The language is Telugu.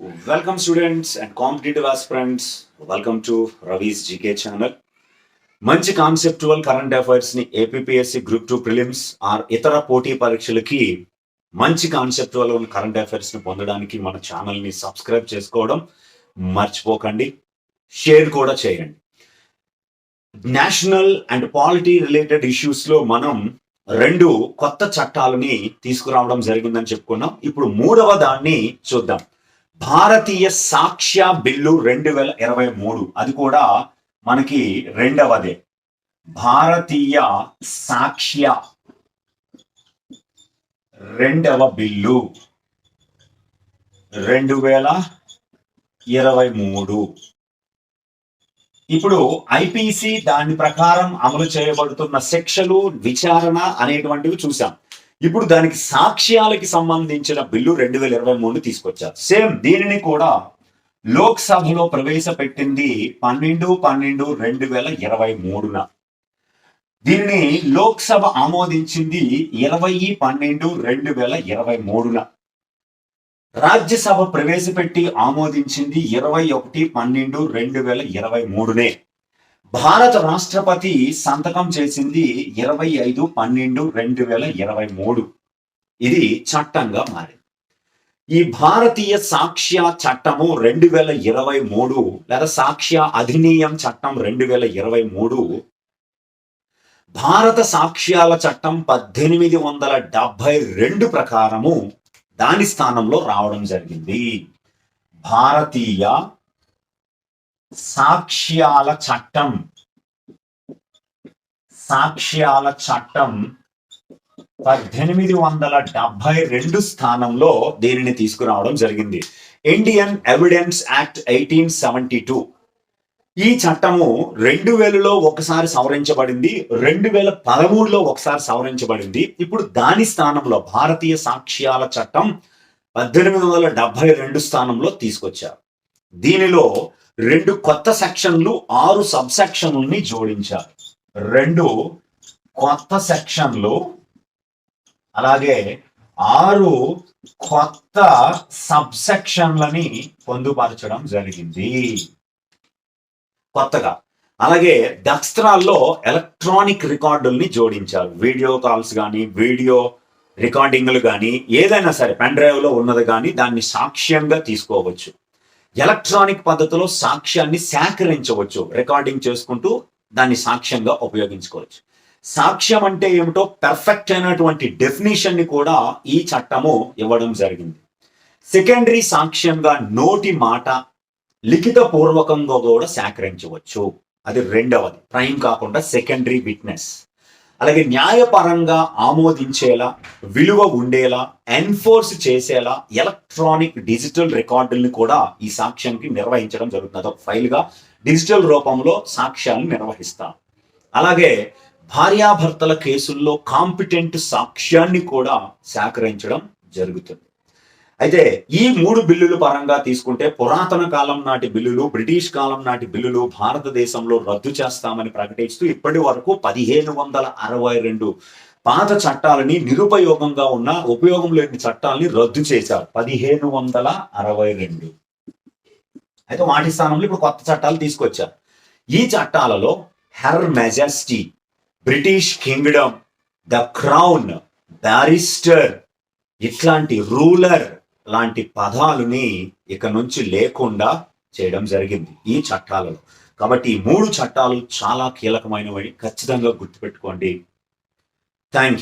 Welcome students and competitive aspirants welcome to Ravi's GK channel మంచి conceptual current అఫైర్స్ని APSC group two prelims or ఇతర పోటీ పరీక్షలకి మంచి కాన్సెప్టువల్ కరెంట్ అఫైర్స్ని పొందడానికి మన ఛానల్ని సబ్స్క్రైబ్ చేసుకోవడం మర్చిపోకండి షేర్ కూడా చేయండి నేషనల్ అండ్ పాలిటీ రిలేటెడ్ ఇష్యూస్లో మనం రెండు కొత్త చట్టాలని తీసుకురావడం జరిగిందని చెప్పుకున్నాం ఇప్పుడు మూడవ దాన్ని చూద్దాం భారతీయ సాక్ష్య బిల్లు రెండు వేల ఇరవై మూడు. అది కూడా మనకి రెండవదే. భారతీయ సాక్ష్య రెండవ బిల్లు రెండు వేల ఇరవై మూడు. ఇప్పుడు ఐపీసీ దాని ప్రకారం అమలు చేయబడుతున్న శిక్షలు విచారణ అనేటువంటివి చూసాం ఇప్పుడు దానికి సాక్ష్యాలకి సంబంధించిన బిల్లు రెండు వేల ఇరవై మూడు తీసుకొచ్చారు. సేమ్ దీనిని కూడా లోక్సభలో ప్రవేశపెట్టింది పన్నెండు పన్నెండు రెండు వేల ఇరవై మూడున. దీన్ని లోక్సభ ఆమోదించింది ఇరవై పన్నెండు రెండు వేల ఇరవై మూడున. రాజ్యసభ ప్రవేశపెట్టి ఆమోదించింది ఇరవై ఒకటి పన్నెండు రెండు వేల ఇరవై మూడునే. భారత రాష్ట్రపతి సంతకం చేసింది ఇరవై ఐదు పన్నెండు రెండు వేల ఇరవై మూడు. ఇది చట్టంగా మారింది. ఈ భారతీయ సాక్ష్య చట్టము రెండు వేల ఇరవై మూడు లేదా సాక్ష్య అధినియం చట్టం రెండు వేల ఇరవై మూడు భారత సాక్ష్యాల చట్టం పద్దెనిమిది వందల డెబ్బై రెండు ప్రకారము దాని స్థానంలో రావడం జరిగింది. భారతీయ సాక్ష్యాల చట్టం. సాక్ష్యాల చట్టం పద్దెనిమిది వందల డెబ్బై రెండు స్థానంలో దీనిని తీసుకురావడం జరిగింది. Indian evidence act eighteen seventy two. ఈ చట్టము రెండు వేలలో ఒకసారి సవరించబడింది రెండు వేల పదమూడులో ఒకసారి సవరించబడింది. ఇప్పుడు దాని స్థానంలో భారతీయ సాక్ష్యాల చట్టం పద్దెనిమిది వందల డెబ్బై రెండు స్థానంలో తీసుకొచ్చారు. దీనిలో రెండు కొత్త సెక్షన్లు ఆరు సబ్ సెక్షన్లని జోడించారు. రెండు కొత్త సెక్షన్లు అలాగే ఆరు కొత్త సబ్ సెక్షన్లని పొందుపరచడం జరిగింది. కొత్తగా. అలాగే దస్త్రాల్లో ఎలక్ట్రానిక్ రికార్డుల్ని జోడించారు. వీడియో కాల్స్ కానీ వీడియో రికార్డింగ్లు కానీ ఏదైనా సరే పెన్ డ్రైవ్లో ఉన్నది కానీ దాన్ని సాక్ష్యంగా తీసుకోవచ్చు. ఎలక్ట్రానిక్ పద్ధతిలో సాక్ష్యాన్ని సేకరించవచ్చు రికార్డింగ్ చేసుకుంటూ దాన్ని సాక్ష్యంగా ఉపయోగించుకోవచ్చు. సాక్ష్యం అంటే ఏమిటో పెర్ఫెక్ట్ అయినటువంటి డెఫినేషన్ని కూడా ఈ చట్టము ఇవ్వడం జరిగింది. సెకండరీ సాక్ష్యంగా నోటి మాట లిఖిత పూర్వకంగా కూడా సేకరించవచ్చు. అది రెండవది. ప్రైమ్ కాకుండా సెకండరీ విట్నెస్ అలాగే న్యాయపరంగా ఆమోదించేలా విలువ ఉండేలా ఎన్ఫోర్స్ చేసేలా ఎలక్ట్రానిక్ డిజిటల్ రికార్డుల్ని కూడా ఈ సాక్ష్యానికి నిర్వహించడం జరుగుతుంది. అదొక డిజిటల్ రూపంలో సాక్ష్యాలను నిర్వహిస్తాం అలాగే భార్యాభర్తల కేసుల్లో కాంపిటెంట్ సాక్ష్యాన్ని కూడా సేకరించడం జరుగుతుంది. అయితే ఈ మూడు బిల్లుల పరంగా తీసుకుంటే పురాతన కాలం నాటి బిల్లులు బ్రిటిష్ కాలం నాటి బిల్లులు భారతదేశంలో రద్దు చేస్తామని ప్రకటిస్తూ ఇప్పటి వరకు పదిహేను వందల అరవై రెండు పాత చట్టాలని నిరుపయోగంగా ఉన్న ఉపయోగం లేని చట్టాలని రద్దు చేశారు. పదిహేను వందల అరవై రెండు. అయితే వాటి స్థానంలో ఇప్పుడు కొత్త చట్టాలు తీసుకొచ్చారు. ఈ చట్టాలలో her majesty British kingdom the crown barrister ఇట్లాంటి రూలర్ లాంటి పదాలని ఇక నుంచి లేకుండా చేయడం జరిగింది ఈ చట్టాలలో. కాబట్టి ఈ మూడు చట్టాలు చాలా కీలకమైనవి. ఖచ్చితంగా గుర్తుపెట్టుకోండి. Thank you